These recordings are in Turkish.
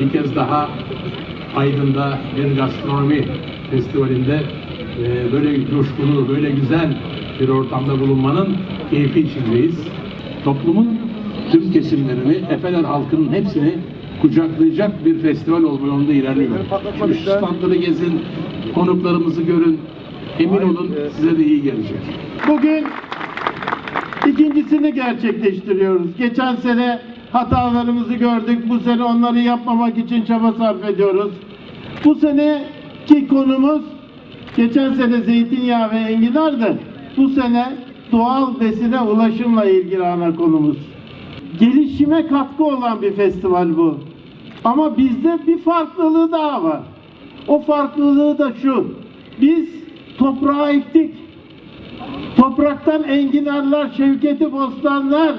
Bir kez daha Aydın'da bir gastronomi festivalinde e, böyle coşkulu, böyle güzel bir ortamda bulunmanın keyfi içindeyiz. Toplumun tüm kesimlerini, Efeler halkının hepsini kucaklayacak bir festival olma yolunda ilerliyor. Şu standları gezin, konuklarımızı görün. Emin olun size de iyi gelecek. Bugün ikincisini gerçekleştiriyoruz. Geçen sene hatalarımızı gördük. Bu sene onları yapmamak için çaba sarf ediyoruz. Bu seneki konumuz geçen sene zeytinyağı ve enginardı. Bu sene doğal besine ulaşımla ilgili ana konumuz. Gelişime katkı olan bir festival bu. Ama bizde bir farklılığı daha var. O farklılığı da şu. Biz toprağa ektik. Topraktan enginarlar, şevketi bostanlar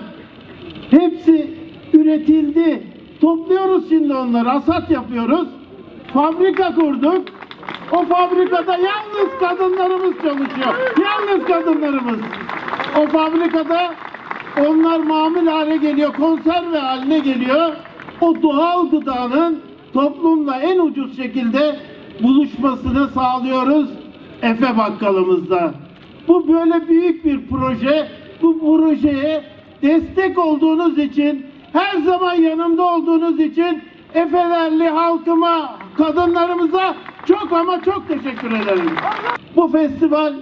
hepsi üretildi. Topluyoruz şimdi onları, asat yapıyoruz. Fabrika kurduk. O fabrikada yalnız kadınlarımız çalışıyor. Yalnız kadınlarımız. O fabrikada onlar mamul hale geliyor, konserve haline geliyor. O doğal gıdanın toplumla en ucuz şekilde buluşmasını sağlıyoruz Efe bakkalımızda. Bu böyle büyük bir proje. Bu projeye destek olduğunuz için, her zaman yanımda olduğunuz için Efelerli halkıma, kadınlarımıza çok ama çok teşekkür ederim. Bu festival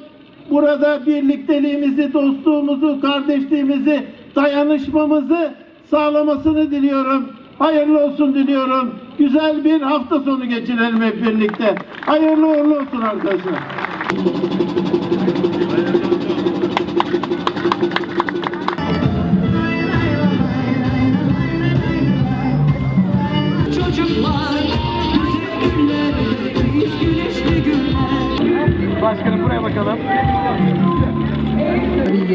burada birlikteliğimizi, dostluğumuzu, kardeşliğimizi, dayanışmamızı sağlamasını diliyorum. Hayırlı olsun diliyorum. Güzel bir hafta sonu geçirelim hep birlikte. Hayırlı uğurlu olsun arkadaşlar. Başkanım buraya bakalım.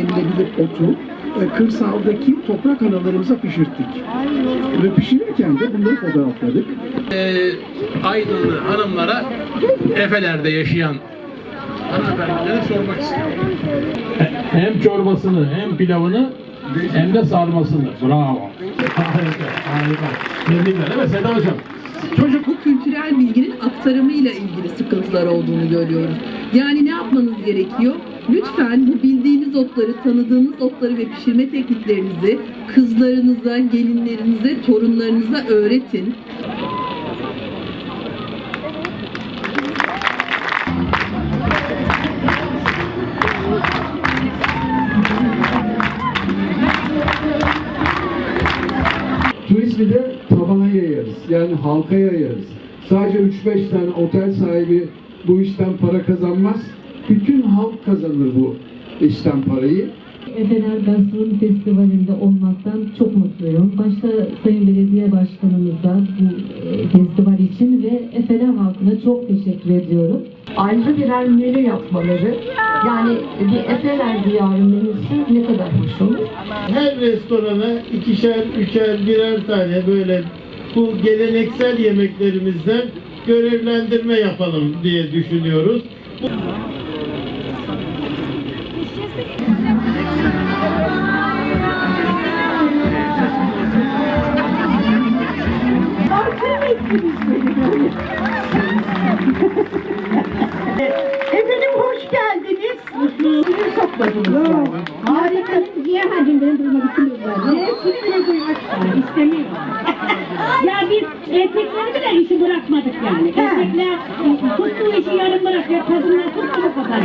yenilebilir otu e, kırsaldaki toprak analarımıza pişirttik. Ve pişirirken de bunları fotoğrafladık. Ee, Aydınlı hanımlara Efeler'de yaşayan hanımefendilere sormak istiyorum. Hem çorbasını hem pilavını hem de sarmasını. Bravo. Harika, harika. Tebrikler mi Seda Hocam? Çocuk bu kültürel bilginin aktarımıyla ilgili sıkıntılar olduğunu görüyoruz. Yani ne yapmanız gerekiyor? Lütfen bu bildiğiniz otları, tanıdığınız otları ve pişirme tekniklerinizi kızlarınıza, gelinlerinize, torunlarınıza öğretin. Turizmi de tabana yayarız. Yani halka yayarız. Sadece 3-5 tane otel sahibi bu işten para kazanmaz. Bütün halk kazanır bu işten parayı. Efeler Gastronomi Festivali'nde olmaktan çok mutluyum. Başta Sayın Belediye Başkanımıza bu e, festival için ve Efeler halkına çok teşekkür ediyorum. ayrı birer menü yapmaları yani bir Efeler diyarı menüsü ne kadar hoş olur. Her restorana ikişer, üçer, birer tane böyle bu geleneksel yemeklerimizden görevlendirme yapalım diye düşünüyoruz. Efendim hoş geldiniz. Sizi sokmadınız yani. Harika. Niye hacım benim duymak istemiyorum. Nesini bile duymak istemiyorum. Ya biz erkekleri bile işi bırakmadık yani. Erkekler tuttuğu işi yarım bırakıyor. Kadınlar bu kadar.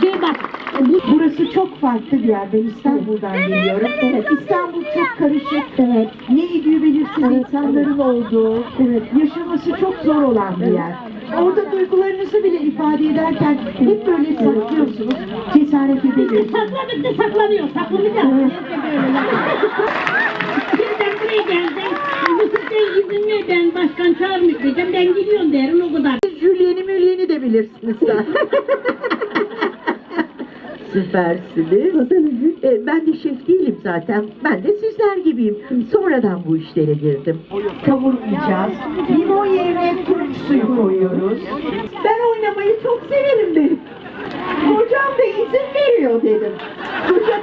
Şey bak, bu Burası çok farklı bir yer. Ben İstanbul'dan geliyorum. Evet, İstanbul çok karışık. Evet. Ne idüğü belirsiz insanların olduğu, evet. yaşaması çok zor olan bir yer. Orada duygularınızı bile ifade ederken hep böyle saklıyorsunuz. Cesaret edemiyorsunuz. sakladık da saklanıyor. Saklanacağız. Şimdi ben buraya geldim. Bey izin ver ben başkan çağırmış dedim. Ben gidiyorum derim o kadar. Julien'i Mülien'i de bilirsiniz sen. Süpersiniz. E, ben de şef değilim zaten. Ben de sizler gibiyim. Sonradan bu işlere girdim. Kavurmayacağız. Limon yerine turunç suyu koyuyoruz. Ben oynamayı çok severim dedim. Hocam da izin veriyor dedim. Hocam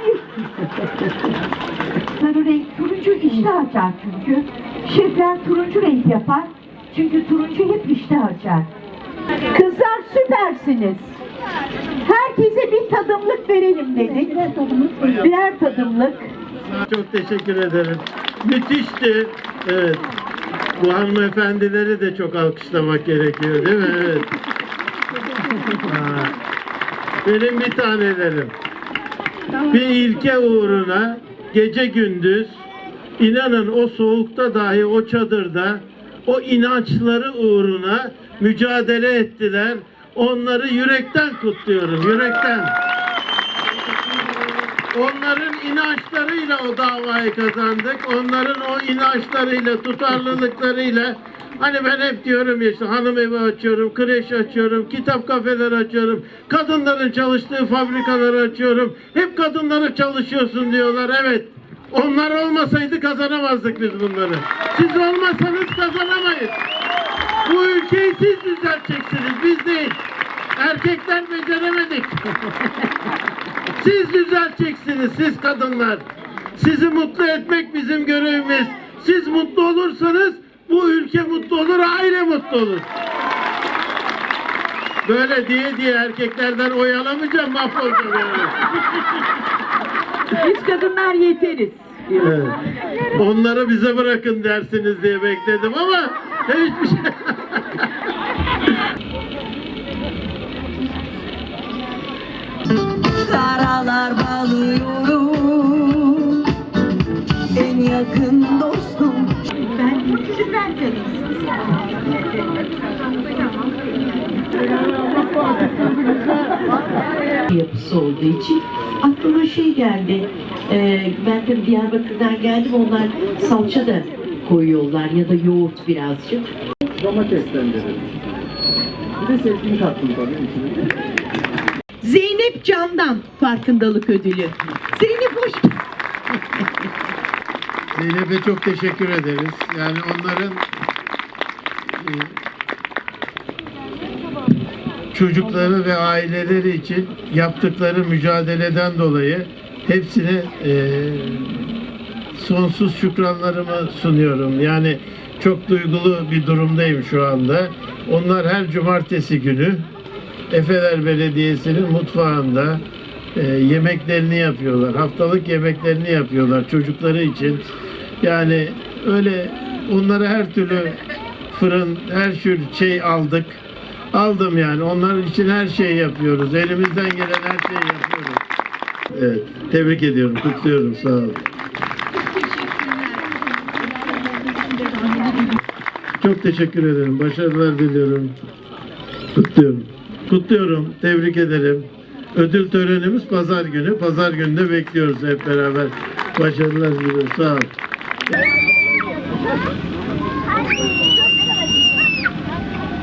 Sarı renk turuncu iştah açar çünkü. Şefler turuncu renk yapar. Çünkü turuncu hep iştah açar. Kızlar süpersiniz. Herkese bir tadımlık verelim dedik. Birer tadımlık. Çok teşekkür ederim. Müthişti. Evet. Bu hanımefendileri de çok alkışlamak gerekiyor değil mi? Evet. Benim bir tanelerim. Bir ilke uğruna gece gündüz inanın o soğukta dahi o çadırda o inançları uğruna mücadele ettiler. Onları yürekten kutluyorum, yürekten. Onların inançlarıyla o davayı kazandık. Onların o inançlarıyla, tutarlılıklarıyla Hani ben hep diyorum işte hanım evi açıyorum, kreş açıyorum, kitap kafeler açıyorum, kadınların çalıştığı fabrikaları açıyorum. Hep kadınları çalışıyorsun diyorlar. Evet. Onlar olmasaydı kazanamazdık biz bunları. Siz olmasanız kazanamayız. Bu ülkeyi siz düzelteceksiniz, biz değil. Erkekler beceremedik. Siz düzelteceksiniz, siz kadınlar. Sizi mutlu etmek bizim görevimiz. Siz mutlu olursanız bu ülke mutlu olur, aile mutlu olur. Böyle diye diye erkeklerden oy alamayacağım, mahvolacağım yani. Biz kadınlar yeteriz. Evet. Onları bize bırakın dersiniz diye bekledim ama hiçbir şey... Karalar bağlıyorum En yakın dostum Ben süper yapısı olduğu için aklıma şey geldi. Ee, ben de Diyarbakır'dan geldim. Onlar salça da koyuyorlar ya da yoğurt birazcık. Domatesten verelim. Bir de sevgini kattım tabii içine. Zeynep Candan farkındalık ödülü. Zeynep hoş Zeynep'e çok teşekkür ederiz. Yani onların e, çocukları ve aileleri için yaptıkları mücadeleden dolayı hepsine e, sonsuz şükranlarımı sunuyorum. Yani çok duygulu bir durumdayım şu anda. Onlar her cumartesi günü Efeler Belediyesi'nin mutfağında e, yemeklerini yapıyorlar. Haftalık yemeklerini yapıyorlar çocukları için. Yani öyle onlara her türlü fırın, her türlü şey aldık. Aldım yani. Onlar için her şeyi yapıyoruz. Elimizden gelen her şeyi yapıyoruz. Evet. Tebrik ediyorum. Kutluyorum. Sağ olun. Çok teşekkür ederim. Başarılar diliyorum. Kutluyorum. Kutluyorum. Tebrik ederim. Ödül törenimiz pazar günü. Pazar günde bekliyoruz hep beraber. Başarılar diliyorum. Sağ olun.